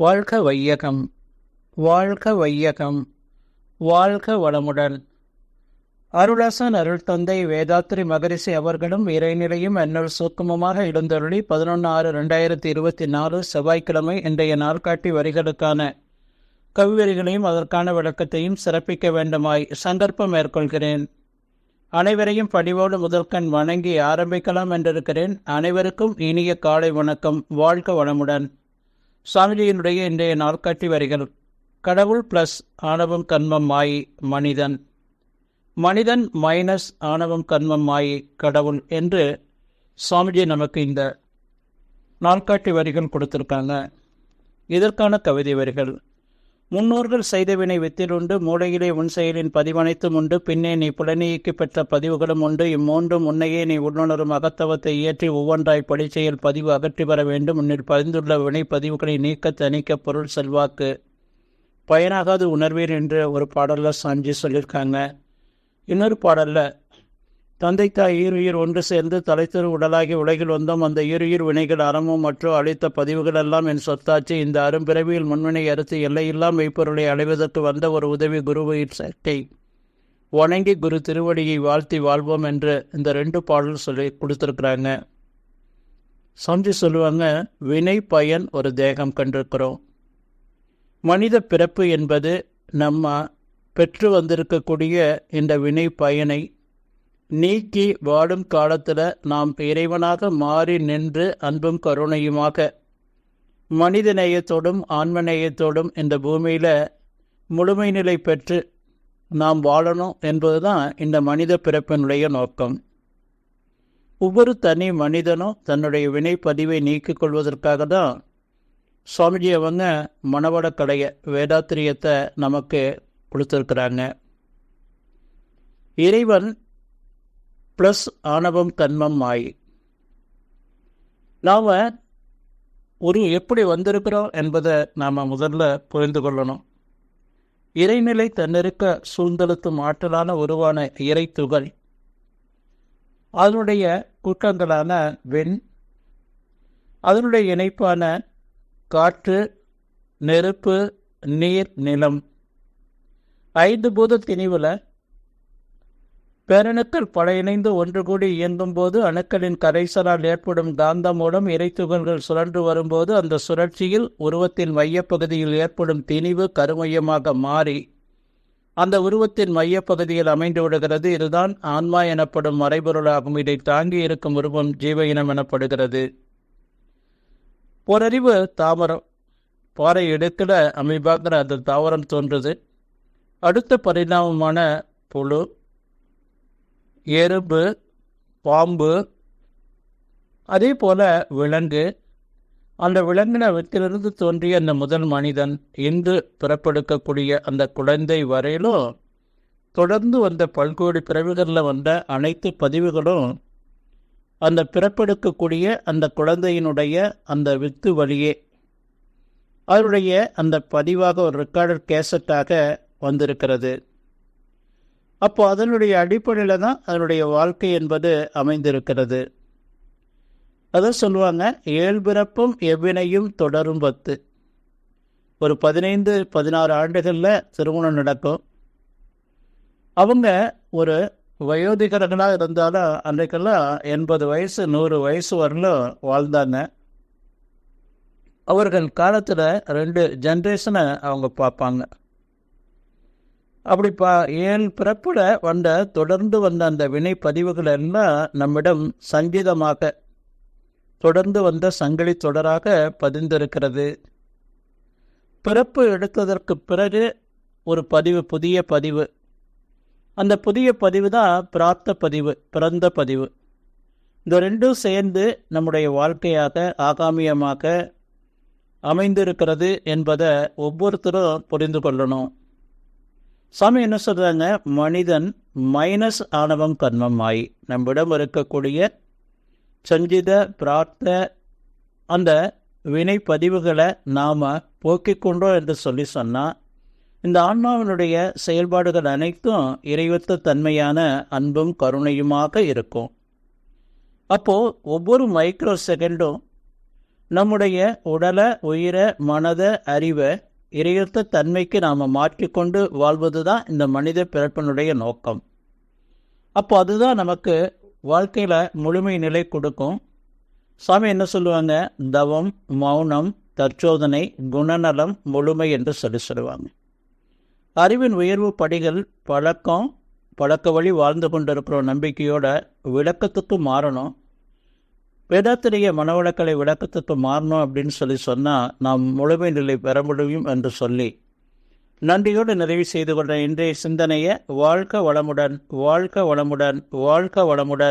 வாழ்க வையகம் வாழ்க வையகம் வாழ்க வளமுடன். அருளாசன் அருள் தந்தை வேதாத்திரி மகரிஷி அவர்களும் இறைநிலையும் என்னுள் சூக்குமமாக எழுந்தருளி பதினொன்று ஆறு ரெண்டாயிரத்தி இருபத்தி நாலு செவ்வாய்க்கிழமை இன்றைய நாள்காட்டி வரிகளுக்கான கவிவரிகளையும் அதற்கான விளக்கத்தையும் சிறப்பிக்க வேண்டுமாய் சந்தர்ப்பம் மேற்கொள்கிறேன். அனைவரையும் பணிவோடு முதற்கண் வணங்கி ஆரம்பிக்கலாம் என்றிருக்கிறேன். அனைவருக்கும் இனிய காலை வணக்கம். வாழ்க வளமுடன். சாமிஜியினுடைய இன்றைய நாள்காட்டி வரிகள் கடவுள் பிளஸ் ஆணவம் கண்மம் மாயி மனிதன். மனிதன் மைனஸ் ஆணவம் கண்மம் மாயி கடவுள் என்று சாமிஜி நமக்கு இந்த நாள்காட்டி வரிகள் கொடுத்துருக்காங்க. இதற்கான கவிதை வரிகள். முன்னோர்கள் செய்த வினை வித்திலுண்டு மூளையிலே உன் செயலின் பதிவனைத்தும் உண்டு. பின்னே நீ புலனியக்கு பெற்ற பதிவுகளும் உண்டு. இம்மூன்றும் உன்னையே நீ உள்லுணரும் அகத்தவத்தை இயற்றி ஒவ்வொன்றாய் படிச்செயல் பதிவு அகற்றி வர வேண்டும். உன்னில் பதிந்துள்ள வினை பதிவுகளை நீக்க தணிக்க பொருள் செல்வாக்கு. பயனாகாது உணர்வீர் என்று ஒரு பாடலில் சாஞ்சி சொல்லியிருக்காங்க இன்னொரு பாடலில் தந்தை தாய் ஈருயிர் ஒன்று சேர்ந்து தலைத்தரு உடலாகி உலகில் வந்தோம். அந்த ஈருயிர் வினைகள் அறமும் மற்றும் அளித்த பதிவுகள் எல்லாம் என் சொத்தாச்சு. இந்த அரும்பிறவியில் முன்வினை அறுத்து எல்லையில்லாம் மெய்ப்பொருளை அடைவதற்கு வந்த ஒரு உதவி குருவின் சட்டை வணங்கி குரு திருவடியை வாழ்த்தி வாழ்வோம் என்று இந்த ரெண்டு பாடல் சொல்லி கொடுத்துருக்குறாங்க. சம்ஜி சொல்லுவாங்க வினை பயன் ஒரு தேகம் கண்டிருக்கிறோம். மனித பிறப்பு என்பது நம்ம பெற்று வந்திருக்கக்கூடிய இந்த வினை பயனை நீக்கி வாடும் காலத்தில் நாம் இறைவனாக மாறி நின்று அன்பும் கருணையுமாக மனித நேயத்தோடும் ஆன்ம நேயத்தோடும் இந்த பூமியில் முழுமை நிலை பெற்று நாம் வாழணும் என்பதுதான் இந்த மனித பிறப்பினுடைய நோக்கம். ஒவ்வொரு தனி மனிதனும் தன்னுடைய வினை பதிவை நீக்கிக் கொள்வதற்காக தான் சுவாமிஜி அவங்க மனவட கலைய வேதாத்திரியத்தை நமக்கு கொடுத்துருக்குறாங்க. இறைவன் ப்ளஸ் ஆணவம் கண்மம் மாய். நாம் ஒரு எப்படி வந்திருக்கிறோம் என்பதை நாம் முதல்ல புரிந்து கொள்ளணும். இறைநிலை தன்னிருக்க சூழ்ந்தெழுத்தும் ஆற்றலான உருவான இறை துகள். அதனுடைய கூட்டங்களான வெண் அதனுடைய இணைப்பான காற்று நெருப்பு நீர் நிலம். ஐந்து பூத திணிவில் பேரணுக்கள் பல இணைந்து ஒன்று கூடி இயங்கும் போது அணுக்களின் கரைசலால் ஏற்படும் காந்த மூலம் இறைத்துகள்கள் சுழன்று வரும்போது அந்த சுழற்சியில் உருவத்தின் மையப்பகுதியில் ஏற்படும் திணிவு கருமையமாக மாறி அந்த உருவத்தின் மையப்பகுதியில் அமைந்து விடுகிறது. இதுதான் ஆன்மா எனப்படும் மறைபொருளாகும். இதை தாங்கி இருக்கும் உருவம் ஜீவ இனம் எனப்படுகிறது. ஓரறிவு தாமரம் பாறை எடுக்கிற அமைப்பாகிற அந்த தாவரம் தோன்றுது. அடுத்த பரிணாமமான புழு. எறும்பு பாம்பு அதே போல விலங்கு. அந்த விலங்கின வித்திலிருந்து தோன்றிய அந்த முதல் மனிதன் இன்று பிறப்பெடுக்கக்கூடிய அந்த குழந்தை வரையிலும் தொடர்ந்து வந்த பல்கோடி பிறவிகளில் வந்த அனைத்து பதிவுகளும் அந்த பிறப்பெடுக்கக்கூடிய அந்த குழந்தையினுடைய அந்த வித்து வழியே. அவருடைய அந்த பதிவாக ஒரு ரெக்கார்டர் கேசட்டாக வந்திருக்கிறது. அப்போ அதனுடைய அடிப்படையில் தான் அதனுடைய வாழ்க்கை என்பது அமைந்திருக்கிறது. அதை சொல்லுவாங்க ஏழ்பிறப்பும் எவ்வினையும் தொடரும் பத்து. ஒரு பதினைந்து பதினாறு ஆண்டுகளில் திருமணம் நடக்கும். அவங்க ஒரு வயோதிகர்களாக இருந்தாலும் அன்றைக்கெல்லாம் எண்பது வயசு நூறு வயசு வரலும் வாழ்ந்தாங்க. அவர்கள் காலத்தில் ரெண்டு ஜென்ரேஷனை அவங்க பார்ப்பாங்க. அப்படி பா என் பிறப்பில் வந்த தொடர்ந்து வந்த அந்த வினை பதிவுகள் எல்லாம் நம்மிடம் சங்கீதமாக தொடர்ந்து வந்த சங்கிலி தொடராக பதிந்திருக்கிறது. பிறப்பு எடுத்ததற்கு பிறகு ஒரு பதிவு புதிய பதிவு. அந்த புதிய பதிவு தான் பிரார்த்த பதிவு பிறந்த பதிவு. இந்த ரெண்டும் சேர்ந்து நம்முடைய வாழ்க்கையாக ஆகாமியமாக அமைந்திருக்கிறது என்பதை ஒவ்வொருத்தரும் புரிந்து கொள்ளணும். சாமி என்ன சொல்கிறாங்க மனிதன் மைனஸ் ஆணவம் கர்மமாய். நம்மிடம் இருக்கக்கூடிய சஞ்சித பிரார்த்த அந்த வினை பதிவுகளை நாம் போக்கிக் கொண்டோம் என்று சொல்லி சொன்னால் இந்த ஆன்மாவினுடைய செயல்பாடுகள் அனைத்தும் இறைவத்த தன்மையான அன்பும் கருணையுமாக இருக்கும். அப்போது ஒவ்வொரு மைக்ரோ செகண்டும் நம்முடைய உடலை உயிரை மனதை அறிவை இறையத்த தன்மைக்கு நாம் மாற்றிக்கொண்டு வாழ்வது தான் இந்த மனித பிறப்பினுடைய நோக்கம். அப்போ அதுதான் நமக்கு வாழ்க்கையில் முழுமை நிலை கொடுக்கும். சாமி என்ன சொல்லுவாங்க? தவம் மௌனம் தற்சோதனை குணநலம் முழுமை என்று சொல்லி சொல்லுவாங்க. அறிவின் உயர்வு படிகள் பழக்கம் பழக்க வழி வாழ்ந்து கொண்டிருக்கிற நம்பிக்கையோட விளக்கத்துக்கு மாறணும். வேதாத்திரிய மனவளக்கலை விளக்கத்துக்கு மாறணும் அப்படின்னு சொல்லி சொன்னால் நாம் முழுமை நிலை பெற முடியும் என்று சொல்லி நன்றியோடு நிறைவு செய்து கொண்ட இன்றைய சிந்தனையை வாழ்க்க வளமுடன் வாழ்க்க வளமுடன் வாழ்க்க வளமுடன்.